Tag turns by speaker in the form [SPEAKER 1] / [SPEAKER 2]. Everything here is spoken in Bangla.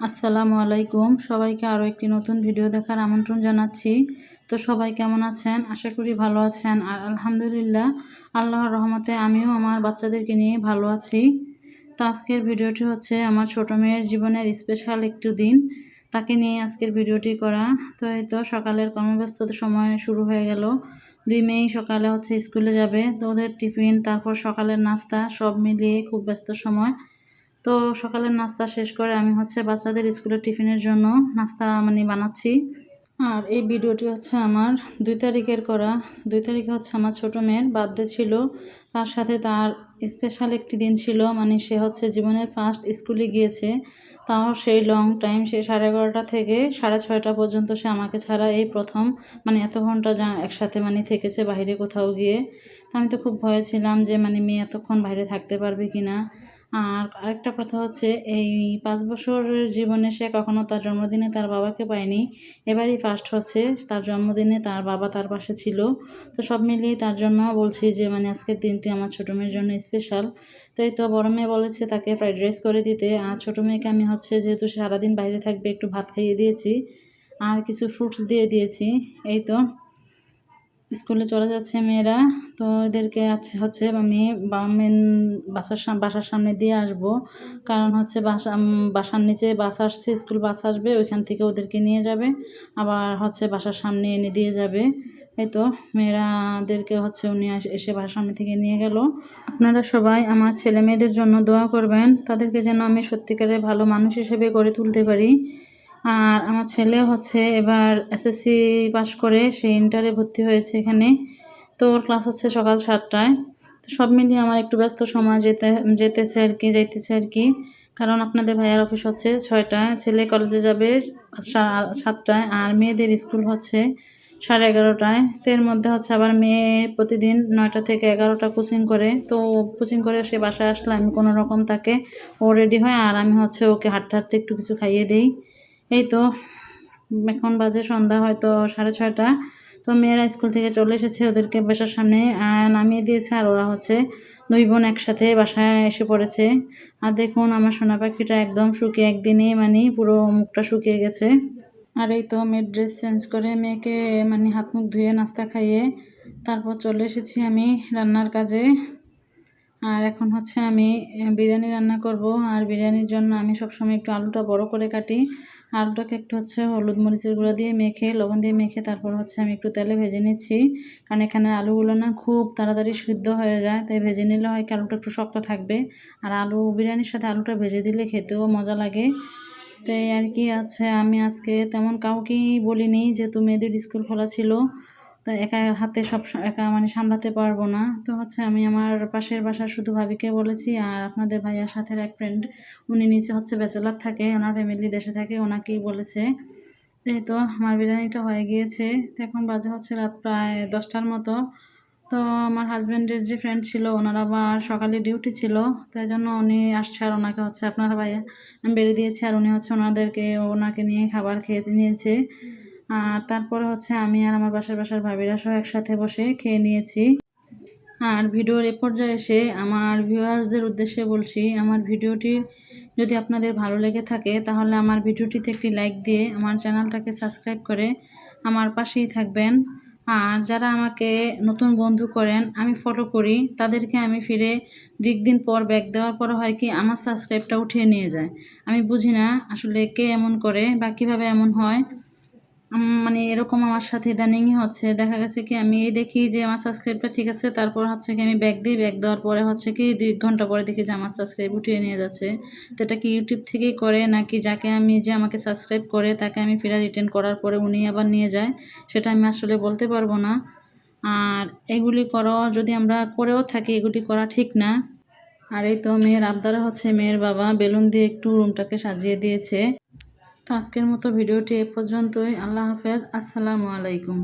[SPEAKER 1] আসসালামু আলাইকুম। সবাইকে আরও একটি নতুন ভিডিও দেখার আমন্ত্রণ জানাচ্ছি। তো সবাই কেমন আছেন? আশা করি ভালো আছেন। আর আলহামদুলিল্লাহ, আল্লাহর রহমতে আমিও আমার বাচ্চাদেরকে নিয়ে ভালো আছি। তো আজকের ভিডিওটি হচ্ছে আমার ছোটো মেয়ের জীবনের স্পেশাল একটু দিন। তাকে নিয়ে আজকের ভিডিওটি করা। তো এই তো সকালের কর্মব্যস্ততার সময় শুরু হয়ে গেল। দুই মেয়েই সকালে হচ্ছে স্কুলে যাবে। তো ওদের টিফিন, তারপর সকালের নাস্তা সব মিলিয়ে খুব ব্যস্ত সময়। তো সকালের নাস্তা শেষ করে আমি হচ্ছে বাচ্চাদের স্কুলের টিফিনের জন্য নাস্তা মানে বানাচ্ছি। আর এই ভিডিওটি হচ্ছে আমার দুই তারিখের করা। দুই তারিখে হচ্ছে আমার ছোটো মেয়ের বার্থডে ছিল। তার সাথে তার স্পেশাল একটি দিন ছিল। মানে সে হচ্ছে জীবনের ফার্স্ট স্কুলে গিয়েছে। তাও সেই লং টাইম সে সাড়ে এগারোটা থেকে সাড়ে ছয়টা পর্যন্ত সে আমাকে ছাড়া এই প্রথম মানে এত ঘণ্টা যা একসাথে মানে থেকেছে বাইরে কোথাও গিয়ে। তা আমি তো খুব ভয়ে ছিলাম যে মানে মেয়ে এতক্ষণ বাইরে থাকতে পারবে কি না আর আরেকটা কথা হচ্ছে, এই পাঁচ বছর জীবনে সে কখনো তার জন্মদিনে তার বাবাকে পায়নি। এবারই ফার্স্ট হচ্ছে, তার জন্মদিনে তার বাবা তার পাশে ছিল। তো সব মিলিয়ে তার জন্য বলছি যে মানে আজকের দিনটি আমার ছোটো মেয়ের জন্য স্পেশাল তো এই তো বড় মেয়ে বলেছে তাকে ফ্রাইড রাইস করে দিতে। আর ছোটো মেয়েকে আমি হচ্ছে যেহেতু সারাদিন বাইরে থাকবে একটু ভাত খাইয়ে দিয়েছি, আর কিছু ফ্রুটস দিয়ে দিয়েছি। এই তো স্কুলে চলে যাচ্ছে মেয়েরা। তো এদেরকে আছে হচ্ছে আমি মেন বাসার বাসার সামনে দিয়ে আসব। কারণ হচ্ছে বাসা বাসার নিচে বাস আসছে, স্কুল বাস আসবে, ওইখান থেকে ওদেরকে নিয়ে যাবে। আবার হচ্ছে বাসার সামনে এনে দিয়ে যাবে। এই তো মেয়েরাদেরকে হচ্ছে উনি এসে বাসার সামনে থেকে নিয়ে গেল। আপনারা সবাই আমার ছেলে মেয়েদের জন্য দোয়া করবেন। তাদেরকে যেন আমি সত্যিকারে ভালো মানুষ হিসেবে গড়ে তুলতে পারি। আর আমার ছেলে হচ্ছে এবার এসএসসি পাস করে, সে ইন্টারে ভর্তি হয়েছে এখানে। তো ওর ক্লাস হচ্ছে সকাল সাতটায়। তো সব মিলিয়ে আমার একটু ব্যস্ত সময় যেতে, যেতেছে আর কি, যাইতেছে আর কি। কারণ আপনাদের ভাইয়ার অফিস হচ্ছে ছয়টায়, ছেলে কলেজে যাবে সাতটায় আর মেয়েদের স্কুল হচ্ছে সাড়ে এগারোটায়। তো এর মধ্যে হচ্ছে আবার মেয়ে প্রতিদিন নয়টা থেকে এগারোটা কোচিং করে। তো কোচিং করে সে বাসায় আসলে আমি কোনো রকম তাকে ও রেডি হয় আর আমি হচ্ছে ওকে হাঁটতে হাঁটতে একটু কিছু খাইয়ে দিই। এই তো, এখন বাজে সন্ধ্যা, হয়তো সাড়ে ছয়টা। তো মেয়েরা স্কুল থেকে চলে এসেছে ওদেরকে বাসার সামনে নামিয়ে দিয়েছে, আর ওরা হচ্ছে দুই বোন একসাথে বাসায় এসে পড়েছে। আর দেখুন, আমার সোনা পাখিটা একদম শুকিয়ে একদিনে মানে পুরো মুখটা শুকিয়ে গেছে। আর এই তো মেয়ের ড্রেস চেঞ্জ করে মেয়েকে মানে হাত মুখ ধুয়ে নাস্তা খাইয়ে তারপর চলে এসেছি আমি রান্নার কাজে। আর এখন হচ্ছে আমি বিরিয়ানি রান্না করব, আর বিরিয়ানির জন্য আমি সবসময় একটু আলুটা বড় করে কাটি। আলুটাকে একটু হচ্ছে হলুদ মরিচের গুঁড়ো দিয়ে মেখে, লবণ দিয়ে মেখে তারপর হচ্ছে আমি একটু তেলে ভেজে নিচ্ছি। কারণ এখানে আলুগুলো না খুব তাড়াতাড়ি সিদ্ধ হয়ে যায়, তাই ভেজে নিলে হয় কি আলুটা একটু শক্ত থাকবে। আর আলু বিরিয়ানির সাথে আলুটা ভেজে দিলে খেতেও মজা লাগে। তাই আর কি আছে, আমি আজকে তেমন কাউকেই বলিনি যে তুমি এদের স্কুল খোলা ছিল। একা হাতে সব একা মানে সামলাতে পারব না। তো হচ্ছে আমি আমার পাশের বাসার শুধু ভাবিকে বলেছি আর আপনাদের ভাইয়ার সাথে এক ফ্রেন্ড উনি নিচে হচ্ছে ব্যাচেলার থাকে, ওনার ফ্যামিলি দেশে থাকে, ওনাকেই বলেছে। তো আমার বিরিয়ানিটা হয়ে গিয়েছে। তো এখন বাজে হচ্ছে রাত প্রায় দশটার মতো। তো আমার হাজব্যান্ডের যে ফ্রেন্ড ছিল, ওনার আবার সকালে ডিউটি ছিল তাই জন্য উনি আসছে আর ওনাকে হচ্ছে আপনারা ভাইয়া, বেড়ে দিয়েছি আর উনি হচ্ছে ওনাদেরকে, ওনাকে নিয়ে খাবার খেয়ে নিয়েছে। তারপরে হচ্ছে আমি আর আমার বাসার বাসার ভাবিরা সহ একসাথে বসে খেয়ে নিয়েছি। আর ভিডিওর এ পর্যায়ে এসে আমার ভিউয়ার্সদের উদ্দেশ্যে বলছি, আমার ভিডিওটি যদি আপনাদের ভালো লেগে থাকে, তাহলে আমার ভিডিওটিতে একটি লাইক দিয়ে আমার চ্যানেলটাকে সাবস্ক্রাইব করে আমার পাশেই থাকবেন। আর যারা আমাকে নতুন বন্ধু করেন, আমি ফলো করি, তাদেরকে আমি ফিরে দিক দিন পর ব্যাক দেওয়ার পর হয় কি, আমার সাবস্ক্রাইবটা উঠিয়ে নিয়ে যায়। আমি বুঝি না আসলে কে এমন করে বা কীভাবে এমন হয়। মানে এরকম আমার সাথে ইদানিংই হচ্ছে। দেখা গেছে কি, আমি এই দেখি যে আমার সাবস্ক্রাইবটা ঠিক আছে, তারপর হচ্ছে কি আমি ব্যাগ দিই ব্যাগ দেওয়ার পরে হচ্ছে কি দুই ঘণ্টা পরে দেখি যে আমার সাবস্ক্রাইব উঠিয়ে নিয়ে যাচ্ছে। তো এটা কি ইউটিউব থেকেই করে, নাকি যাকে আমি যে আমাকে সাবস্ক্রাইব করে, তাকে আমি ফেরা রিটার্ন করার পরে উনি আবার নিয়ে যায়? সেটা আমি আসলে বলতে পারব না। আর এগুলি করো যদি আমরা করেও থাকি, এগুলি করা ঠিক না। আর এই তো মেয়ের আবদারা হচ্ছে মেয়ের বাবা বেলুন দিয়ে একটু রুমটাকে সাজিয়ে দিয়েছে। তো আজকের মতো ভিডিওটি এ পর্যন্তই। আল্লাহ হাফেজ। আসসালামু আলাইকুম।